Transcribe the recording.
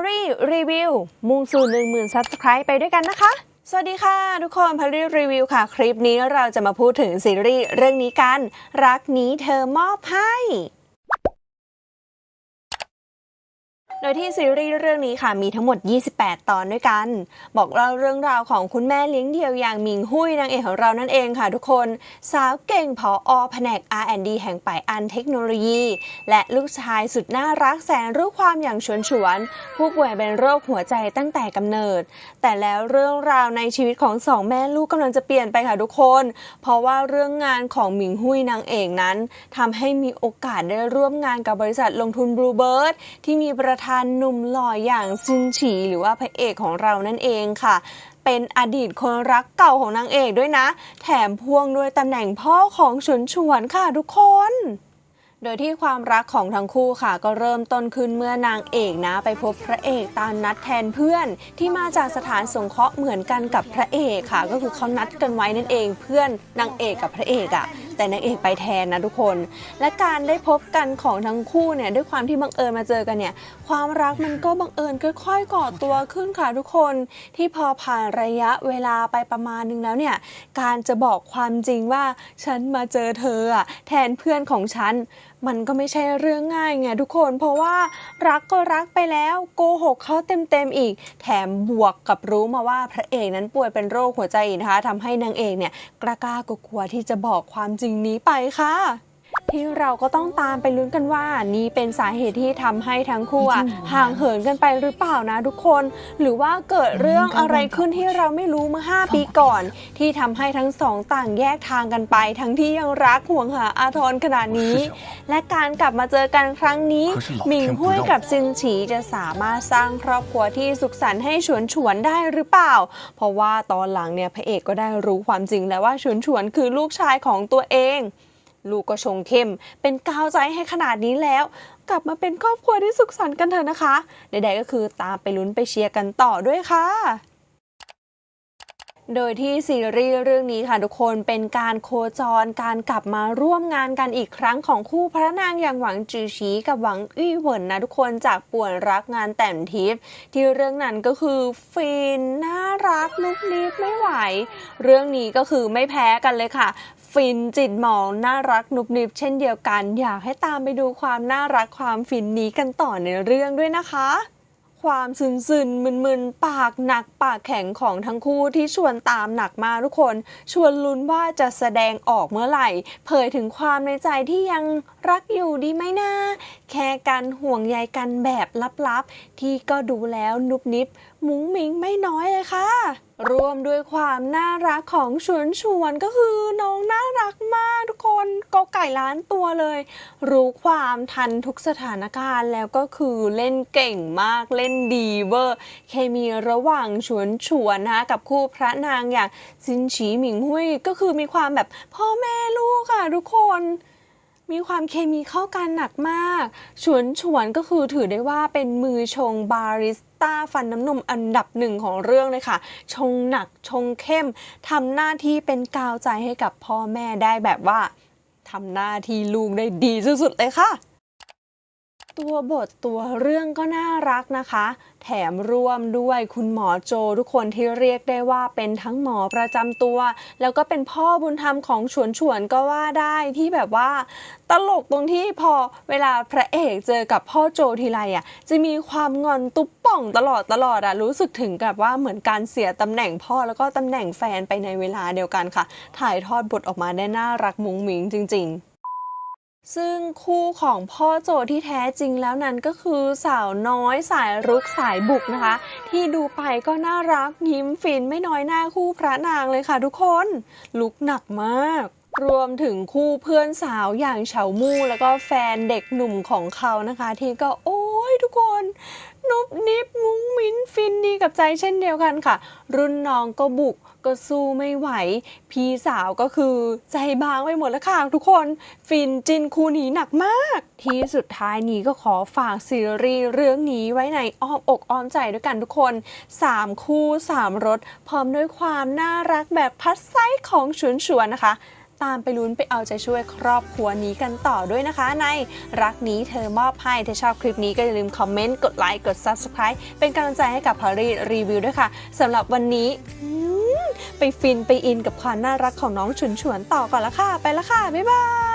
ารี่รีวิวมุ่งสู่1 0,000 Subscribe ไปด้วยกันนะคะ สวัสดีค่ะ ทุกคนพารี่รีวิวค่ะ คลิปนี้เราจะมาพูดถึงซีรีส์เรื่องนี้กัน รักนี้เธอมอบให้ โดยที่ซีรีส์เรื่องนี้ค่ะมีทั้งหมด 28 ตอนด้วยกัน บอกเล่าเรื่องราวของคุณแม่เลี้ยงเดี่ยวอย่างมิงหุยนางเอกของเรานั่นเองค่ะทุกคน สาวเก่งผออแผนก R&D แห่งป่ายอันเทคโนโลยี และลูกชายสุดน่ารักแสนรู้ความอย่างชวนฉวนๆผู้ป่วยเป็นโรคหัวใจตั้งแต่กำเนิด แต่แล้วเรื่องราวในชีวิตของสองแม่ลูกกำลังจะเปลี่ยนไปค่ะทุกคน เพราะว่าเรื่องงานของหมิงหุยนางเอกนั้นทำให้มีโอกาสได้ร่วมงานกับบริษัทลงทุนบลูเบิร์ดที่มีประธานหนุ่มหล่ออย่างซินฉีหรือว่าพระเอกของเรานั่นเองค่ะเป็นอดีตคนรักเก่าของนางเอกด้วยนะ แถมพ่วงด้วยตำแหน่งพ่อของฉวนฉวนค่ะทุกคน โดยที่ความรักของทั้งคู่ค่ะ ก็เริ่มต้นขึ้นเมื่อนางเอกนะ ไปพบพระเอกตามนัดแทนเพื่อน ที่มาจากสถานสงเคราะห์เหมือนกันกับพระเอกค่ะ ก็คือเขานัดกันไว้นั่นเอง เพื่อนนางเอกกับพระเอกอะ แต่นางเอกไปแทนนะทุกคน และการได้พบกันของทั้งคู่เนี่ยด้วยความที่บังเอิญมาเจอกันเนี่ยความรักมันก็บังเอิญค่อยๆก่อตัวขึ้นค่ะทุกคนที่พอผ่านระยะเวลาไปประมาณนึงแล้วเนี่ยการจะบอกความจริงว่าฉันมาเจอเธออะแทนเพื่อนของฉัน มันก็ไม่ใช่เรื่องง่ายไงทุกคน เพราะว่ารักก็รักไปแล้วโกหกเขาเต็มๆอีก แถมบวกกับรู้มาว่าพระเอกนั้นป่วยเป็นโรคหัวใจนะคะทำให้นางเอกเนี่ยกล้ากลัวที่จะบอกความจริงนี้ไปค่ะ ที่เราก็ต้องตามไปลุ้นกันว่า นี่เป็นสาเหตุที่ทำให้ทั้งคู่อะห่างเหินกันไปหรือเปล่านะทุกคน หรือว่าเกิดเรื่องอะไรขึ้นที่เราไม่รู้เมื่อ 5 ปีก่อน ที่ทำให้ทั้งสองต่างแยกทางกันไป ทั้งที่ยังรักห่วงหาอาทรขนาดนี้ และการกลับมาเจอกันครั้งนี้หมิงหุ้ยกับซินฉีจะสามารถสร้างครอบครัวที่สุขสันต์ให้ฉวนฉวนๆได้หรือเปล่า เพราะว่าตอนหลังเนี่ยพระเอกก็ได้รู้ความจริงแล้วว่าฉวนฉวนๆคือลูกชายของตัวเอง ลูกก็ชงเข้ม เป็นกาวใจให้ขนาดนี้แล้ว กลับมาเป็นครอบครัวที่สุขสันต์กันเถอะนะคะ ใดๆก็คือตามไปลุ้นไปเชียร์กันต่อด้วยค่ะ โดยที่ซีรีส์เรื่องนี้ค่ะทุกคนเป็นการโคจรการกลับมาร่วมงานกันอีกครั้งของคู่พระนางอย่างหวังจือชีกับหวังอี้เหวินนะทุกคนจากป่วนรักงานแต่งทิพย์ที่เรื่องนั้นก็คือฟินน่ารักนุกนิกไม่ไหว เรื่องนี้ก็คือไม่แพ้กันเลยค่ะฟินจิตหมองน่ารักนุบนิบเช่นเดียวกัน อยากให้ตามไปดูความน่ารักความฟินนี้กันต่อในเรื่องด้วยนะคะ ความซึนซึนมึนมึนๆปากหนักปากแข็งของทั้งคู่ที่ชวนตามหนักมาทุกคน ชวนลุ้นว่าจะแสดงออกเมื่อไหร่ เผยถึงความในใจที่ยังรักอยู่ดีไหมนะ แค่กันห่วงใยกันแบบลับๆ ที่ก็ดูแล้วนุบนิบมุ้งมิงไม่น้อยเลยค่ะรวมด้วยความน่ารักของชวนชวนก็คือน้องน่ารักมากทุกคนก็ไก่ล้านตัวเลย รู้ความทันทุกสถานการณ์แล้วก็คือเล่นเก่งมากเล่นดีเวอร์ เคมีระหว่างชวนชวนนะคะกับคู่พระนางอย่างซินฉีหมิงหุ้ยก็คือมีความแบบพ่อแม่ลูกค่ะทุกคน มีความเคมีเข้ากันหนักมาก ฉวนฉวนๆก็คือถือได้ว่าเป็นมือชงบาริสต้าฟันน้ำนมอันดับหนึ่งของเรื่องเลยค่ะ ชงหนักชงเข้มทำหน้าที่เป็นกาวใจให้กับพ่อแม่ได้แบบว่าทำหน้าที่ลูกได้ดีสุดๆเลยค่ะ ตัวบทตัวเรื่องก็น่ารักนะคะ แถมร่วมด้วยคุณหมอโจทุกคนที่เรียกได้ว่าเป็นทั้งหมอประจำตัว แล้วก็เป็นพ่อบุญธรรมของฉวนฉวนก็ว่าได้ที่แบบว่า ตลกตรงที่พอเวลาพระเอกเจอกับพ่อโจทีไรอะจะมีความงอนตุ๊บป่องตลอดตลอดอะรู้สึกถึงกับว่าเหมือนการเสียตำแหน่งพ่อแล้วก็ตำแหน่งแฟนไปในเวลาเดียวกันค่ะ ถ่ายทอดบทออกมาได้น่ารักมุ้งมิ้งจริง ๆ ซึ่งคู่ของพ่อโจที่แท้จริงแล้วนั้นก็คือสาวน้อยสายรุกสายบุกนะคะ ที่ดูไปก็น่ารักยิ้มฟินไม่น้อยหน้าคู่พระนางเลยค่ะทุกคน ลุกหนักมาก รวมถึงคู่เพื่อนสาวอย่างเฉามู่แล้วก็แฟนเด็กหนุ่มของเขานะคะ ที่ก็โอ้ยทุกคน นุบนิบมุ้งมิ้นฟินดีกับใจเช่นเดียวกันค่ะ รุ่นน้องก็บุกก็สู้ไม่ไหว พี่สาวก็คือใจบางไปหมดแล้วค่ะทุกคน ฟินจินคู่นี้หนักมาก ที่สุดท้ายนี้ก็ขอฝากซีรีส์เรื่องนี้ไว้ในอ้อมอกอ้อมใจด้วยกันทุกคน 3 คู่ 3รสพร้อมด้วยความน่ารักแบบพัดไซส์ของชวนชวนๆนะคะ ตามไปลุ้นไปเอาใจช่วยครอบครัวนี้กันต่อด้วยนะคะ ในรักนี้เธอมอบให้ถ้าชอบคลิปนี้ก็อย่าลืมคอมเมนต์ กดไลค์ กด Subscribe เป็นกำลังใจให้กับพารีรีวิวด้วยค่ะสำหรับวันนี้ไปฟินไปอินกับความน่ารักของน้องฉุนฉวนต่อก่อนละค่ะ ไปละค่ะ บ๊ายบาย